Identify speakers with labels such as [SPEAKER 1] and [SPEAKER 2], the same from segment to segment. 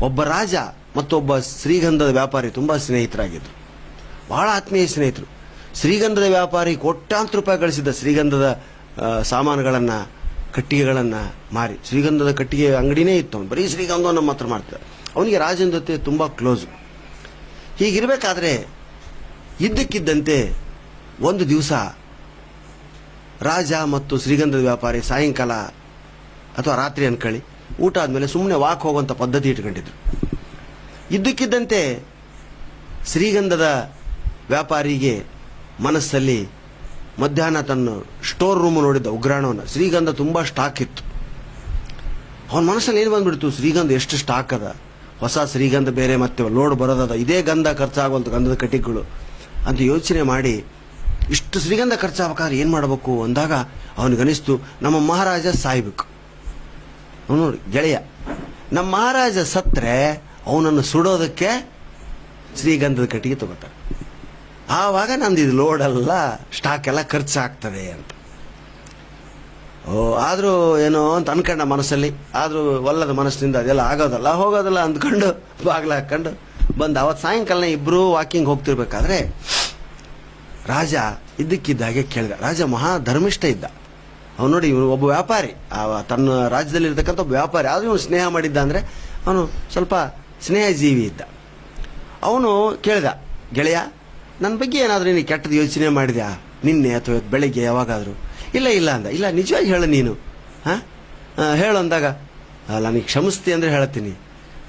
[SPEAKER 1] ಒಬ್ಬ ರಾಜ ಮತ್ತೊಬ್ಬ ಶ್ರೀಗಂಧದ ವ್ಯಾಪಾರಿ ತುಂಬ ಸ್ನೇಹಿತರಾಗಿದ್ದರು ಬಹಳ ಆತ್ಮೀಯ ಸ್ನೇಹಿತರು. ಶ್ರೀಗಂಧದ ವ್ಯಾಪಾರಿ ಕೋಟ್ಯಾಂತರ ರೂಪಾಯಿ ಗಳಿಸಿದ್ದ ಶ್ರೀಗಂಧದ ಸಾಮಾನುಗಳನ್ನು, ಕಟ್ಟಿಗೆಗಳನ್ನು ಮಾರಿ. ಶ್ರೀಗಂಧದ ಕಟ್ಟಿಗೆ ಅಂಗಡಿನೇ ಇತ್ತು ಅವನು. ಬರೀ ಶ್ರೀಗಂಧ ನಮ್ಮ ಹತ್ರ ಮಾಡ್ತಾರೆ ಅವನಿಗೆ ರಾಜನ ಜೊತೆ ತುಂಬ ಕ್ಲೋಸು ಹೀಗಿರಬೇಕಾದ್ರೆ ಇದ್ದಕ್ಕಿದ್ದಂತೆ ಒಂದು ದಿವಸ ರಾಜ ಮತ್ತು ಶ್ರೀಗಂಧದ ವ್ಯಾಪಾರಿ ಸಾಯಂಕಾಲ ಅಥವಾ ರಾತ್ರಿ ಅನ್ಕೊಳ್ಳಿ ಊಟ ಆದಮೇಲೆ ಸುಮ್ಮನೆ ವಾಕ್ ಹೋಗುವಂಥ ಪದ್ಧತಿ ಇಟ್ಕೊಂಡಿದ್ರು. ಇದ್ದಕ್ಕಿದ್ದಂತೆ ಶ್ರೀಗಂಧದ ವ್ಯಾಪಾರಿಗೆ ಮನಸ್ಸಲ್ಲಿ ಮಧ್ಯಾಹ್ನ ತನ್ನ ಸ್ಟೋರ್ ರೂಮ್ ನೋಡಿದ್ದ ಉಗ್ರಾಣವನ್ನು. ಶ್ರೀಗಂಧ ತುಂಬ ಸ್ಟಾಕ್ ಇತ್ತು. ಅವನ ಮನಸ್ಸಲ್ಲಿ ಏನು ಬಂದ್ಬಿಡ್ತು? ಶ್ರೀಗಂಧ ಎಷ್ಟು ಸ್ಟಾಕ್ ಅದ? ಹೊಸ ಶ್ರೀಗಂಧ ಬೇರೆ ಮತ್ತೆ ಲೋಡ್ ಬರೋದದ. ಇದೇ ಗಂಧ ಖರ್ಚಾಗುವಂಥ ಗಂಧದ ಕಟ್ಟಿಗಳು ಅಂತ ಯೋಚನೆ ಮಾಡಿ ಇಷ್ಟು ಶ್ರೀಗಂಧ ಖರ್ಚಾಗಬೇಕಾದ್ರೆ ಏನು ಮಾಡಬೇಕು? ಅಂದಾಗ ಅವನಿಗನಿಸ್ತು, ನಮ್ಮ ಮಹಾರಾಜ ಸಾಯ್ಬೇಕು ನೋಡಿ, ಗೆಳೆಯ ನಮ್ಮ ಮಹಾರಾಜ ಸತ್ರೆ ಅವನನ್ನು ಸುಡೋದಕ್ಕೆ ಶ್ರೀಗಂಧದ ಕಟ್ಟಿಗೆ ತಗೋತಾರೆ. ಆವಾಗ ನಂದು ಇದು ಲೋಡೆಲ್ಲ ಸ್ಟಾಕ್ ಎಲ್ಲ ಖರ್ಚಾಗ್ತದೆ ಅಂತ. ಓ, ಆದರೂ ಏನೋ ಅಂತ ಅನ್ಕಂಡ ಮನಸ್ಸಲ್ಲಿ. ಆದರೂ ಒಲ್ಲದ ಮನಸ್ಸಿನಿಂದ ಅದೆಲ್ಲ ಆಗೋದಲ್ಲ, ಹೋಗೋದಲ್ಲ ಅಂದ್ಕೊಂಡು ಬಾಗ್ಲ ಹಾಕ್ಕೊಂಡು ಬಂದು ಅವತ್ತು ಸಾಯಂಕಾಲ ಇಬ್ಬರು ವಾಕಿಂಗ್ ಹೋಗ್ತಿರ್ಬೇಕಾದ್ರೆ ರಾಜ ಇದ್ದಕ್ಕಿದ್ದಾಗೆ ಕೇಳಿದ. ರಾಜ ಮಹಾ ಧರ್ಮಿಷ್ಠ ಇದ್ದ. ಅವನು ನೋಡಿ, ಇವನು ಒಬ್ಬ ವ್ಯಾಪಾರಿ. ತನ್ನ ರಾಜ್ಯದಲ್ಲಿ ಇರತಕ್ಕಂಥ ಒಬ್ಬ ವ್ಯಾಪಾರಿ. ಆದರೂ ಇವನು ಸ್ನೇಹ ಮಾಡಿದ್ದ ಅಂದರೆ ಅವನು ಸ್ವಲ್ಪ ಸ್ನೇಹಜೀವಿ ಇದ್ದ. ಅವನು ಕೇಳಿದ, ಗೆಳೆಯ ನನ್ನ ಬಗ್ಗೆ ಏನಾದರೂ ನೀನು ಕೆಟ್ಟದ್ದು ಯೋಚನೆ ಮಾಡಿದ್ಯಾ? ನಿನ್ನೆ ಅಥವಾ ಬೆಳಿಗ್ಗೆ, ಯಾವಾಗಾದರೂ? ಇಲ್ಲ ಇಲ್ಲ ಅಂದ. ಇಲ್ಲ, ನಿಜವಾಗಿ ಹೇಳು ನೀನು. ಹಾಂ? ಹೇಳು ಅಂದಾಗ ಅಲ್ಲ ನೀನು ಕ್ಷಮಿಸ್ತಿ ಅಂದರೆ ಹೇಳ್ತೀನಿ.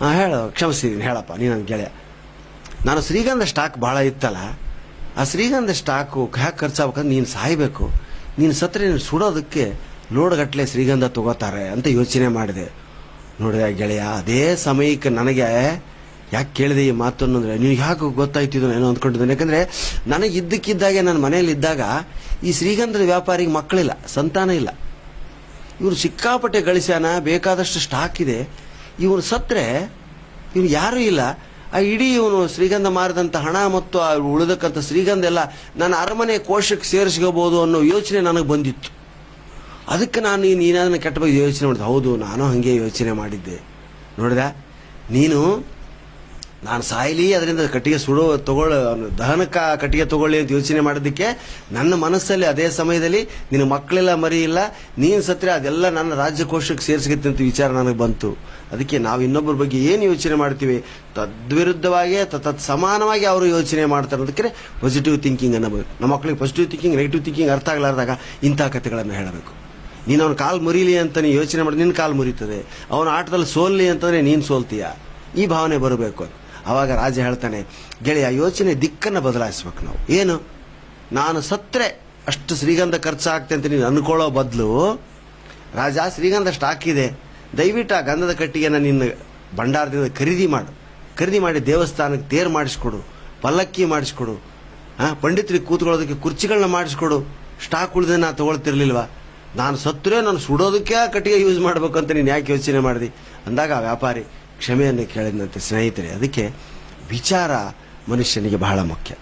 [SPEAKER 1] ಹಾಂ ಹೇಳು ಕ್ಷಮಿಸ್ತಿದ್ದೀನಿ ಹೇಳಪ್ಪ, ನೀನು ನನ್ನ ಗೆಳೆಯ. ನಾನು ಶ್ರೀಗಂಧ ಸ್ಟಾಕ್ ಭಾಳ ಇತ್ತಲ್ಲ, ಆ ಶ್ರೀಗಂಧ ಸ್ಟಾಕು ಹ್ಯಾಕೆ ಖರ್ಚಾಗಬೇಕಂದ್ರೆ ನೀನು ಸಾಯಬೇಕು. ನೀನು ಸತ್ರೆ ನೀನು ಸುಡೋದಕ್ಕೆ ಲೋಡ್ಗಟ್ಟಲೆ ಶ್ರೀಗಂಧ ತಗೋತಾರೆ ಅಂತ ಯೋಚನೆ ಮಾಡಿದೆ. ನೋಡಿದೆ, ಗೆಳೆಯ, ಅದೇ ಸಮಯಕ್ಕೆ ನನಗೆ ಯಾಕೆ ಕೇಳಿದೆ ಈ ಮಾತು ಅಂದರೆ ನೀವು ಯಾಕೆ ಗೊತ್ತಾಯ್ತಿದ್ದು ಏನೋ ಅಂದ್ಕೊಂಡಿದ್ದೇನೆ. ಯಾಕಂದರೆ ನನಗೆ ಇದ್ದಕ್ಕಿದ್ದಾಗೆ ನನ್ನ ಮನೆಯಲ್ಲಿದ್ದಾಗ ಈ ಶ್ರೀಗಂಧದ ವ್ಯಾಪಾರಿಗೆ ಮಕ್ಕಳಿಲ್ಲ, ಸಂತಾನ ಇಲ್ಲ. ಇವರು ಸಿಕ್ಕಾಪಟ್ಟೆ ಗಳಿಸ್ಯಾನ, ಬೇಕಾದಷ್ಟು ಸ್ಟಾಕ್ ಇದೆ. ಇವರು ಸತ್ರೆ ಇವ್ರು ಯಾರೂ ಇಲ್ಲ. ಆ ಇಡೀ ಇವನು ಶ್ರೀಗಂಧ ಮಾರಿದಂಥ ಹಣ ಮತ್ತು ಆ ಉಳಿದಕ್ಕಂಥ ಶ್ರೀಗಂಧ ಎಲ್ಲ ನನ್ನ ಅರಮನೆ ಕೋಶಕ್ಕೆ ಸೇರಿಸ್ಕೋಬೋದು ಅನ್ನೋ ಯೋಚನೆ ನನಗೆ ಬಂದಿತ್ತು. ಅದಕ್ಕೆ ನಾನು ನೀನು ಅದನ್ನು ಕೆಟ್ಟ ಬಗ್ಗೆ ಯೋಚನೆ ಮಾಡಿದೆ. ಹೌದು, ನಾನು ಹಾಗೆ ಯೋಚನೆ ಮಾಡಿದ್ದೆ. ನೋಡಿದ, ನೀನು ನಾನು ಸಾಯಲಿ, ಅದರಿಂದ ಕಟ್ಟಿಗೆ ಸುಡು, ತಗೊಳ್ಳೋ, ದಹನಕ್ಕೆ ಕಟ್ಟಿಗೆ ತಗೊಳ್ಳಿ ಅಂತ ಯೋಚನೆ ಮಾಡೋದಕ್ಕೆ ನನ್ನ ಮನಸ್ಸಲ್ಲಿ ಅದೇ ಸಮಯದಲ್ಲಿ ನಿನ್ನ ಮಕ್ಕಳೆಲ್ಲ ಮರಿ ನೀನು ಸತ್ರೆ ಅದೆಲ್ಲ ನನ್ನ ರಾಜ್ಯಕೋಶಕ್ಕೆ ಸೇರಿಸಿಗತ್ತೆ ಅಂತ ವಿಚಾರ ನನಗೆ ಬಂತು. ಅದಕ್ಕೆ ನಾವು ಇನ್ನೊಬ್ಬರ ಬಗ್ಗೆ ಏನು ಯೋಚನೆ ಮಾಡ್ತೀವಿ? ತದ್ವಿರುದ್ಧವಾಗಿ ತತ್ ಸಮಾನವಾಗಿ ಅವರು ಯೋಚನೆ ಮಾಡ್ತಾರೆ ಅದಕ್ಕೆ ಪಾಸಿಟಿವ್ ಥಿಂಕಿಂಗ್ ಅನ್ನೋ ನಮ್ಮ ಮಕ್ಕಳಿಗೆ ಪಾಸಿಟಿವ್ ಥಿಂಕಿಂಗ್ ನೆಗೆಟಿವ್ ಥಿಂಕಿಂಗ್ ಅರ್ಥ ಆಗಲಾರ್ದಾಗ ಇಂಥ ಕಥೆಗಳನ್ನು ಹೇಳಬೇಕು. ನೀನು ಅವನ ಕಾಲು ಮುರಿಲಿ ಅಂತ ನೀನು ಯೋಚನೆ ಮಾಡಿ ನಿನ್ನ ಕಾಲು ಮುರಿತದೆ. ಅವನ ಆಟದಲ್ಲಿ ಸೋಲ್ಲಿ ಅಂತಂದರೆ ನೀನು ಸೋಲ್ತೀಯ. ಈ ಭಾವನೆ ಬರಬೇಕು ಆವಾಗ ರಾಜ ಹೇಳ್ತಾನೆ, ಗೆಳೆಯ, ಯೋಚನೆ ದಿಕ್ಕನ್ನು ಬದಲಾಯಿಸ್ಬೇಕು ನಾವು. ಏನು? ನಾನು ಸತ್ರೆ, ಅಷ್ಟು ಶ್ರೀಗಂಧ ಖರ್ಚಾಗ್ತೆ ಅಂತ ನೀನು ಅನ್ಕೊಳ್ಳೋ ಬದಲು ರಾಜ ಶ್ರೀಗಂಧ ಸ್ಟಾಕ್ ಇದೆ ದಯವಿಟ್ಟು ಆ ಗಂಧದ ಕಟ್ಟಿಗೆಯನ್ನು ನಿನ್ನ ಭಂಡಾರದಿಂದ ಖರೀದಿ ಮಾಡು. ಖರೀದಿ ಮಾಡಿ ದೇವಸ್ಥಾನಕ್ಕೆ ತೇರು ಮಾಡಿಸ್ಕೊಡು, ಪಲ್ಲಕ್ಕಿ ಮಾಡಿಸ್ಕೊಡು ಹಾಂ ಪಂಡಿತರಿಗೆ ಕೂತ್ಕೊಳ್ಳೋದಕ್ಕೆ ಕುರ್ಚಿಗಳನ್ನ ಮಾಡಿಸ್ಕೊಡು. ಸ್ಟಾಕ್ ಉಳಿದ ನಾನು ತೊಗೊಳ್ತಿರ್ಲಿಲ್ವಾ? ನಾನು ಸತ್ತರೆ ನಾನು ಸುಡೋದಕ್ಕೆ ಕಟ್ಟಿಗೆ ಯೂಸ್ ಮಾಡಬೇಕು ಅಂತ ನೀನು ಯಾಕೆ ಯೋಚನೆ ಮಾಡಿದೆ? ಅಂದಾಗ ಆ ವ್ಯಾಪಾರಿ ಕ್ಷಮೆಯನ್ನು ಕೇಳಿದಂತೆ ಸ್ನೇಹಿತರೆ ಅದಕ್ಕೆ ವಿಚಾರ ಮನುಷ್ಯನಿಗೆ ಬಹಳ ಮುಖ್ಯ.